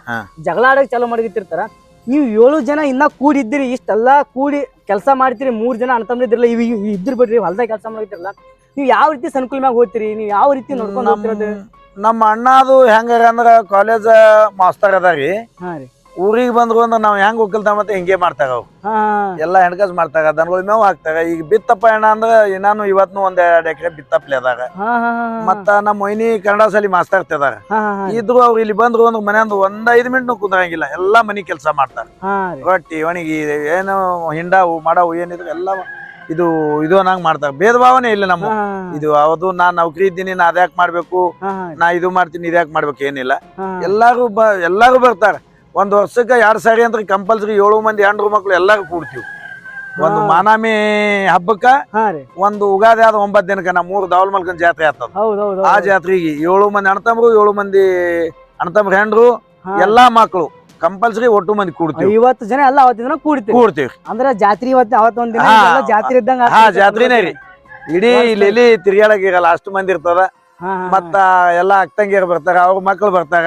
S2: ಜಗಳ ಆಡಕ್ ಚಾಲೂ ಮಾಡಿರ್ತಾರ ನೀವು ಏಳು ಜನ ಇನ್ನ ಕೂಡಿದ್ದೀರಿ ಇಷ್ಟೆಲ್ಲಾ ಕೂಡಿ ಕೆಲಸ ಮಾಡ್ತೀರಿ ಮೂರ್ ಜನ ಅಣ್ಣ ಇದ್ರಲ್ಲ ಇವ್ ಇದ್ರ ಬಿಡ್ರಿ ಹೊಲ್ದಾಗ ಕೆಲಸ ಮಾಡಿರ್ತಿರಲ್ಲ ನೀವು ಯಾವ ರೀತಿ ಸಂಕುಲ ಮ್ಯಾಗ ಹೋಗ್ತೀರಿ? ನೀವು ಯಾವ ರೀತಿ ನೋಡ್ಕೊಂಡು
S1: ನಮ್ಮ ಅಣ್ಣಾದು ಅಣ್ಣದು ಹೆಂಗಾರ ಅಂದ್ರ ಕಾಲೇಜ್ ಮಾಸ್ತರ್ ಅದಾರಿ
S2: ಹಾ ರೀ.
S1: ಊರಿಗೆ ಬಂದ್ರು ಅಂದ್ರೆ ನಾವ್ ಹೆಂಗ್ ಒಕ್ಕಲ್ತ ಮತ್ತೆ ಹಿಂಗೆ ಮಾಡ್ತಾಗ ಅವು.
S2: ಹಾ
S1: ಎಲ್ಲ ಹೆಣ್ಕಾಸ್ ಮಾಡ್ತಾಗ ದನಗಳ ಮೇವು ಹಾಕ್ತಾಗ ಈಗ ಬಿತ್ತಪ್ಪ ಏನ ಅಂದ್ರ ನಾನು ಇವತ್ನು ಒಂದ್ ಎರಡ್ ಎಕರೆ ಬಿತ್ತಪ್ಲೆ ಅದಾಗ
S2: ಹಾ ಹಾ ಹಾ
S1: ಮತ್ತ ನಮ್ಮ ಮೊಯ್ನಿ ಕನ್ನಡ ಸಲಿ ಮಾಸ್ತರ್
S2: ಹಾ ಹಾ
S1: ಇದ್ರು ಅವ್ರು ಇಲ್ಲಿ ಬಂದ್ರು ಅಂದ್ರೆ ಮನೆಯಂದು ಒಂದ್ ಐದ್ ಮಿನಿಟ್ ಕುಂದ್ರಂಗಿಲ್ಲ. ಎಲ್ಲಾ ಮನಿ ಕೆಲಸ ಮಾಡ್ತಾರ.
S2: ಹಾ ರೀ.
S1: ರೊಟ್ಟಿ ಒಣಗಿ ಏನು ಹಿಂಡಾವು ಮಾಡಾವು ಏನಿದ್ರು ಎಲ್ಲ ಇದು ಇದು ಅನ್ನಂಗ್ ಮಾಡ್ತಾರ. ಭೇದ ಭಾವನೆ ಇಲ್ಲ ನಮ್ಮ
S2: ಹಾ
S1: ಇದು ಅವ್ರು ನಾ ನೌಕರಿ ಇದ್ದೀನಿ ನಾ ಅದ್ಯಾಕ್ ಮಾಡ್ಬೇಕು?
S2: ಹಾ ಹಾ.
S1: ನಾ ಇದು ಮಾಡ್ತೀನಿ ಇದ್ಯಾಕ್ ಮಾಡ್ಬೇಕು? ಏನಿಲ್ಲ. ಎಲ್ಲಾರು ಬ ಎಲ್ಲಾರು ಬರ್ತಾರ. ಒಂದ್ ವರ್ಷಕ್ಕೆ ಎರಡು ಸಾರಿ ಅಂದ್ರೆ ಕಂಪಲ್ಸರಿ ಏಳು ಮಂದಿ ಹೆಣ್ಣು ಮಕ್ಳು ಎಲ್ಲಾರು ಕೂಡ್ತೀವಿ. ಒಂದು. ಮಾನಾಮಿ ಹಬ್ಬಕ್ಕ ಒಂದು ಉಗಾದಿ ಆದ ಒಂಬತ್ತು ದಿನಕ್ಕೆ ನಮ್ಮ ಮೂರು ದಾವಲ್ ಮಲ್ಕನ್ ಜಾತ್ರೆ ಆಗ್ತದ ಆ ಜಾತ್ರೆಗೆ ಏಳು ಮಂದಿ ಅಣ್ತಮ್ರು ಏಳು ಮಂದಿ ಅಣ್ಣತಮ್ಮ ಹೆಂಡ್ರು ಎಲ್ಲಾ ಮಕ್ಕಳು ಕಂಪಲ್ಸರಿ ಒಟ್ಟು ಮಂದಿ ಕೂಡ್ತೀವಿ.
S2: ಇವತ್ತು ಜನ ಎಲ್ಲ ಅವತ್ತಿನ ದಿನ ಕೂಡ್ತೀವಿ.
S1: ಅಂದ್ರೆ
S2: ಅಂದ್ರ ಜಾತ್ರಿ ಇವತ್ತು ಅವತ್ತೊಂದ್ ಜಾತ್ರೆ ಇದ್ದಂಗ
S1: ಹಾ ಜಾತ್ರೆನೇ ರೀ. ಇಡೀ ಇಲ್ಲಿ ಎಲ್ಲಿ ತಿರ್ಗಾಡಕ್ ಇರಲ್ಲ ಅಷ್ಟು ಮಂದಿ ಇರ್ತದ. ಮತ್ತ ಎಲ್ಲಾ ಅಕ್ತಂಗಿಯರು ಬರ್ತಾರ ಅವ್ರ ಮಕ್ಳು ಬರ್ತಾರ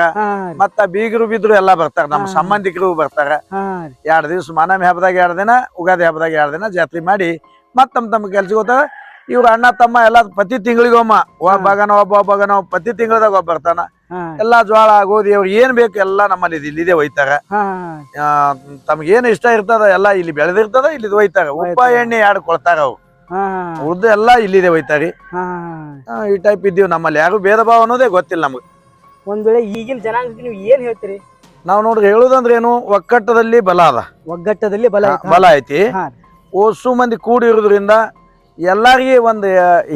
S1: ಮತ್ತ ಬೀಗರು ಬಿದ್ರು ಎಲ್ಲಾ ಬರ್ತಾರ ನಮ್ಮ. ಸಂಬಂಧಿಕರು ಬರ್ತಾರ. ಎರಡ್ ದಿವ್ಸ ಮಾನವಿ ಹಬ್ಬದಾಗ ಎರಡ್ ದಿನ ಉಗಾದಿ ಹಬ್ಬದಾಗ ಎರಡ್ ದಿನ ಜಾತ್ರೆ ಮಾಡಿ ಮತ್ತ ತಮ್ಮ ತಮ್ಮ ಕೆಲ್ಸಕ್ಕೆ ಹೋಗ್ತಾರ. ಇವ್ರ ಅಣ್ಣ ತಮ್ಮ ಎಲ್ಲಾ ಪ್ರತಿ ತಿಂಗಳಿಗೊಮ್ಮ ಒಬ್ಬಗನ ಒಬ್ಬ ಒಬ್ಬಗನ ಪ್ರತಿ ತಿಂಗಳದಾಗ ಒಬ್ಬ ಬರ್ತಾನ. ಎಲ್ಲಾ ಜೋಳ ಗೋಧಿ ಅವ್ರು ಏನ್ ಬೇಕು ಎಲ್ಲಾ ನಮ್ಮಲ್ಲಿ ಇದು ಇಲ್ಲಿದೆ ಒಯ್ತಾರ. ಏನ್ ಇಷ್ಟ ಇರ್ತದ ಎಲ್ಲಾ ಇಲ್ಲಿ ಬೆಳೆದಿರ್ತದ ಇಲ್ಲಿ ಒಯ್ತಾರ. ಉಪ್ಪ. ಎಣ್ಣೆ ಎರಡು ಕೊಳ್ತಾರ ಅವು ಉಳ್ದು ಎಲ್ಲಾ ಇಲ್ಲಿದೆ ಒಯ್ತಾರಿ ಈ ಟೈಪ್ ಇದ್ದೀವಿ ನಮ್ಮಲ್ಲಿ. ಯಾರು ಭೇದ ಭಾವ ಅನ್ನೋದೇ ಗೊತ್ತಿಲ್ಲ ನಮ್ಗೆ.
S2: ಒಂದ್ ವೇಳೆ ಈಗಿನ ಜನಾಂಗಕ್ಕೆ ನೀವು ಏನ್ ಹೇಳ್ತೀರಿ?
S1: ನಾವ್ ನೋಡ್ರಿ ಹೇಳುದಂದ್ರೆ ಏನು ಒಕ್ಕಟ್ಟದಲ್ಲಿ ಬಲ ಅದ.
S2: ಒಗ್ಗಟ್ಟದಲ್ಲಿ ಬಲ ಐತಾ?
S1: ಬಲ ಐತಿ.
S2: ಹಾ.
S1: ಓಸು ಮಂದಿ ಕೂಡಿ ಇರೋದ್ರಿಂದ ಎಲ್ಲಾರಿಗೆ ಒಂದ್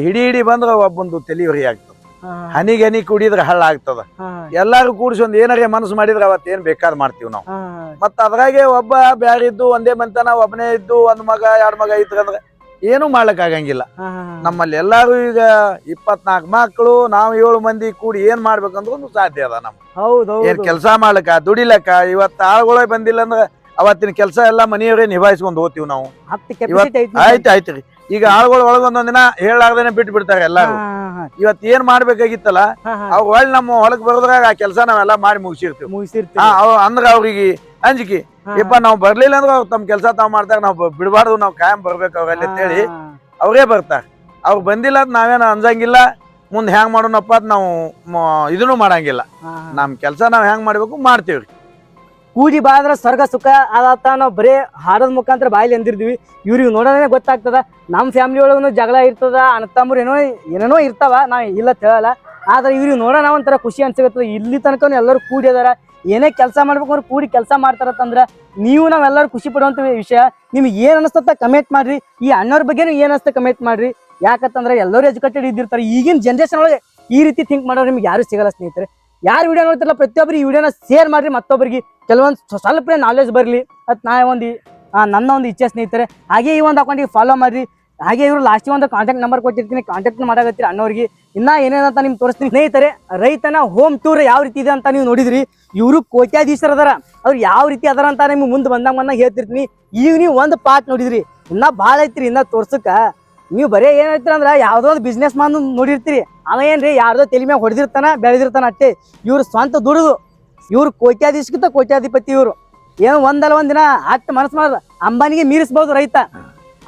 S1: ಹಿಡಿ ಹಿಡಿ ಬಂದ್ರ ಒಬ್ಬೊಂದು ತೆಲಿವರಿ ಆಗ್ತದ.
S2: ಹಾ,
S1: ಹನಿಗೆ ಹನಿ ಕುಡಿದ್ರೆ ಹಳ್ಳ ಆಗ್ತದ.
S2: ಹಾ,
S1: ಎಲ್ಲಾರು ಕೂಡಿಸಿ ಒಂದ್ ಏನಾರೇ ಮನಸ್ಸು ಮಾಡಿದ್ರೆ ಅವತ್ ಏನ್ ಬೇಕಾದ್ ಮಾಡ್ತೀವಿ ನಾವು.
S2: ಹಾ,
S1: ಮತ್ತ ಅದ್ರಾಗೆ ಒಬ್ಬ ಬ್ಯಾರೆ ಇದ್ದು ಒಂದೇ ಮಂತನ ಒಬ್ಬನೇ ಇದ್ದು ಒಂದ್ ಮಗ ಎರಡ್ ಮಗ ಇದ್ರಂದ್ರೆ ಏನು ಮಾಡ್ಲಿಕ್ ಆಗಂಗಿಲ್ಲ
S2: ಹಾ, ಹಾ.
S1: ನಮ್ಮಲ್ಲಿ ಎಲ್ಲಾರು ಈಗ ಇಪ್ಪತ್ನಾಲ್ಕು ಮಕ್ಕಳು ನಾವು ಏಳು ಮಂದಿ ಕೂಡಿ ಏನ್ ಒಂದು ಸಾಧ್ಯ ಅದ ನಮ್
S2: ಹೌದ್
S1: ಏನ್ ಕೆಲಸ ಮಾಡ್ಲಕ್ಕ ದುಡಿಲಕ್ಕ ಇವತ್ತ ಆಳುಗಳೇ ಬಂದಿಲ್ಲ ಅಂದ್ರೆ ಅವತ್ತಿನ ಕೆಲಸ ಎಲ್ಲಾ ಮನೆಯವರೇ ನಿಭಾಯಿಸ್ಕೊಂಡು ಹೋತಿವ್ ನಾವು. ಆಯ್ತು ಆಯ್ತು ರೀ. ಈಗ ಆಳುಗಳು ಒಳಗೊಂದೊಂದ್ ದಿನ ಹೇಳಾರ್ದೇನೆ ಬಿಟ್ಟು ಬಿಡ್ತಾರೆ ಎಲ್ಲಾರು ಇವತ್ ಏನ್ ಮಾಡ್ಬೇಕಾಗಿತ್ತಲ್ಲ ಅವ್ ಒಳ್ಳೆ ನಮ್ಮ ಹೊಲಕ್ ಬರೋದ್ರಾಗ ಆ ಕೆಲಸ ನಾವೆಲ್ಲ ಮಾಡಿ ಮುಗಿಸಿರ್ತೀವಿ. ಅಂದ್ರ ಅವ್ರಿಗೆ ಅಂಜಿಕೆ.
S2: ಹಾ,
S1: ಯಪ್ಪ ನಾವ್ ಬರ್ಲಿಲ್ಲ ಅಂದ್ರೆ ಅವ್ರು ತಮ್ಮ ಕೆಲಸ ತಾವ್ ಮಾಡ್ತಾರ ನಾವ್ ಬಿಡಬಾರ್ದು ನಾವ್ ಕಾಯಂ ಬರ್ಬೇಕು ಅವ್ರಲ್ಲಿ ಅಂತೇಳಿ ಅವ್ರೇ ಬರ್ತಾರ. ಅವ್ರು ಬಂದಿಲ್ಲ ಅಂತ ನಾವೇನು ಅನ್ಸಂಗಿಲ್ಲ ಮುಂದೆ ಹ್ಯಾಂಗ್ ಮಾಡೋಣಪ್ಪ ಅಂತ ನಾವು ಇದನ್ನು ಮಾಡಂಗಿಲ್ಲ. ನಮ್ ಕೆಲಸ ನಾವ್ ಹೆಂಗ್ ಮಾಡ್ಬೇಕು ಮಾಡ್ತೀವಿ
S2: ಕೂಡಿ ಬಾದ್ರ ಸ್ವರ್ಗ ಸುಖ ಆದಾತ ನಾವು ಬರೇ ಹಾಡೋದ್ ಮುಖಾಂತರ ಬಾಯಲ್ಲಿ ಅಂದಿರ್ತೀವಿ. ಇವ್ರಿಗೆ ನೋಡೋದೇ ಗೊತ್ತಾಗ್ತದ. ನಮ್ಮ ಫ್ಯಾಮಿಲಿ ಒಳಗೂ ಜಗಳ ಇರ್ತದ ಅಣ್ಣತಮ್ಮರು ಏನೋ ಏನೇನೋ ಇರ್ತಾವ ನಾವು ಇಲ್ಲ ತಿಳಲ್ಲ ಹೇಳಲ್ಲ. ಆದ್ರೆ ಇವ್ರಿಗೆ ನೋಡೋಣ ಒಂಥರ ಖುಷಿ ಅನ್ಸಿಗತ್ತದ ಇಲ್ಲಿ ತನಕ ಎಲ್ಲರೂ ಕೂಡಿ ಅದಾರ ಏನೇ ಕೆಲಸ ಮಾಡ್ಬೇಕು ಅಂದ್ರೆ ಕೂಡಿ ಕೆಲಸ ಮಾಡ್ತಾರತ್ತಂದ್ರ ನೀವು ನಾವೆಲ್ಲರೂ ಖುಷಿ ಪಡುವಂತ ವಿಷಯ. ನಿಮ್ಗೆ ಏನ್ ಅನಿಸ್ತತ್ತ ಕಮೆಂಟ್ ಮಾಡ್ರಿ. ಈ ಅಣ್ಣವ್ರ ಬಗ್ಗೆ ಏನ್ ಅನಿಸ್ತ ಕಮೆಂಟ್ ಮಾಡ್ರಿ. ಯಾಕಂತಂದ್ರೆ ಎಲ್ಲರೂ ಎಜುಕೇಟೆಡ್ ಇದ್ದಿರ್ತಾರೆ. ಈಗಿನ ಜನ್ರೇಷನ್ ಒಳಗೆ ಈ ರೀತಿ ಥಿಂಕ್ ಮಾಡೋರು ನಿಮ್ಗೆ ಯಾರು ಸಿಗಲ್ಲ ಸ್ನೇಹಿತರೆ. ಯಾರು ವಿಡಿಯೋ ನೋಡ್ತಿರಲ್ಲ ಪ್ರತಿಯೊಬ್ಬರು ಈ ವಿಡಿಯೋನ ಶೇರ್ ಮಾಡ್ರಿ. ಮತ್ತೊಬ್ಬರಿಗೆ ಕೆಲವೊಂದು ಸ್ವಲ್ಪ ನಾಲೆಜ್ ಬರಲಿ. ಅದು ನಾ ಒಂದು ನನ್ನ ಒಂದು ಇಚ್ಛೆ ಸ್ನೇಹಿತರೆ. ಹಾಗೆ ಈ ಒಂದು ಅಕೌಂಟಿಗೆ ಫಾಲೋ ಮಾಡ್ರಿ. ಹಾಗೆ ಇವರು ಲಾಸ್ಟಿಗೆ ಒಂದು ಕಾಂಟ್ಯಾಕ್ಟ್ ನಂಬರ್ ಕೊಟ್ಟಿರ್ತೀನಿ. ಕಾಂಟ್ಯಾಕ್ಟ್ ಮಾಡಾಕತ್ತೀರಿ ಅನ್ನೋರಿಗೆ. ಇನ್ನ ಏನೇನಂತ ನಿಮ್ಗೆ ತೋರಿಸ್ತೀನಿ. ಸ್ನೇಹಿತರೆ, ರೈತನ ಹೋಮ್ ಟೂರ್ ಯಾವ ರೀತಿ ಇದೆ ಅಂತ ನೀವು ನೋಡಿದ್ರಿ. ಇವರು ಕೋಟ್ಯಾಧೀಶರು ಅದಾರ. ಅವ್ರು ಯಾವ ರೀತಿ ಅದಾರ ಅಂತ ನಿಮ್ಗೆ ಮುಂದೆ ಬಂದಾಗ ಬಂದಾಗ ಹೇಳ್ತಿರ್ತೀನಿ. ಈಗ ನೀವು ಒಂದು ಪಾರ್ಟ್ ನೋಡಿದ್ರಿ. ಇನ್ನ ಭಾಳ ಐತ್ರಿ, ಇನ್ನ ತೋರ್ಸಕ್ಕ. ನೀವು ಬರೇ ಏನ್ ಅಂದ್ರೆ ಯಾವುದೋ ಒಂದು ಬಿಸ್ನೆಸ್ ಮಾನ್ ನೋಡಿರ್ತೀರಿ. ಅವ ಏನ್ರಿ, ಯಾರ್ದೋ ತಲೆ ಮ್ಯಾಗ ಹೊಡೆದಿರ್ತಾನ, ಬೆಳೆದಿರ್ತಾನ ಅಷ್ಟೇ. ಇವ್ರು ಸ್ವಂತ ದುಡಿದು ಇವ್ರು ಕೋಟ್ಯಾಧೀಶಕ್ಕಿಂತ ಕೋಟ್ಯಾಧಿಪತಿ ಇವರು. ಏನು ಒಂದಲ್ಲ ಒಂದಿನ ಅಷ್ಟು ಮನಸ್ಸು ಮಾಡ ಅಂಬಾನಿಗೆ ಮೀರಿಸ್ಬೋದು ರೈತ.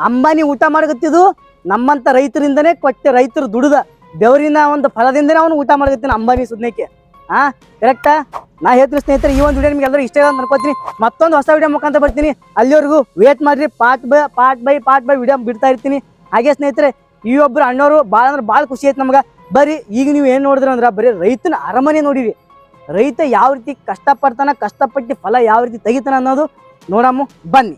S2: ಅಂಬಾನಿ ಊಟ ಮಾಡಕತ್ತಿದ್ದು ನಮ್ಮಂತ ರೈತರಿಂದನೇ ಕೊಟ್ಟೆ ರೈತರು ದುಡಿದ ಬೆವರಿನ ಒಂದು ಫಲದಿಂದನೇ ಅವನು ಊಟ ಮಾಡಕತ್ತೀನಿ ಅಂಬಾನಿ ಸುದ್ನಕ್ಕೆ ಹಾ ಕರೆಕ್ಟಾ ನಾ ಹೇಳ್ತೀನಿ ಸ್ನೇಹಿತರೆ, ಈ ಒಂದು ವಿಡಿಯೋ ನಿಮ್ಗೆ ಎಲ್ಲರೂ ಇಷ್ಟ ಅಂತ ಅನ್ಕೋತೀನಿ. ಮತ್ತೊಂದು ಹೊಸ ವಿಡಿಯೋ ಮುಖಾಂತರ ಬರ್ತೀನಿ. ಅಲ್ಲಿವರೆಗೂ ವೇಟ್ ಮಾಡ್ರಿ part by part by part by video ಬಿಡ್ತಾ ಇರ್ತೀನಿ. ಹಾಗೆ ಸ್ನೇಹಿತರೆ, ಈ ಒಬ್ಬರು ಅಣ್ಣವರು ಭಾಳ ಅಂದ್ರೆ ಭಾಳ ಖುಷಿ ಆಯ್ತು ನಮ್ಗೆ. ಬರೀ ಈಗ ನೀವು ಏನು ನೋಡಿದ್ರು ಅಂದ್ರೆ ಬರೀ ರೈತನ ಅರಮನೆ ನೋಡಿರಿ. ರೈತ ಯಾವ ರೀತಿ ಕಷ್ಟಪಡ್ತಾನ, ಕಷ್ಟಪಟ್ಟು ಫಲ ಯಾವ ರೀತಿ ತೆಗಿತಾನ ಅನ್ನೋದು ನೋಡಮ್ಮ, ಬನ್ನಿ.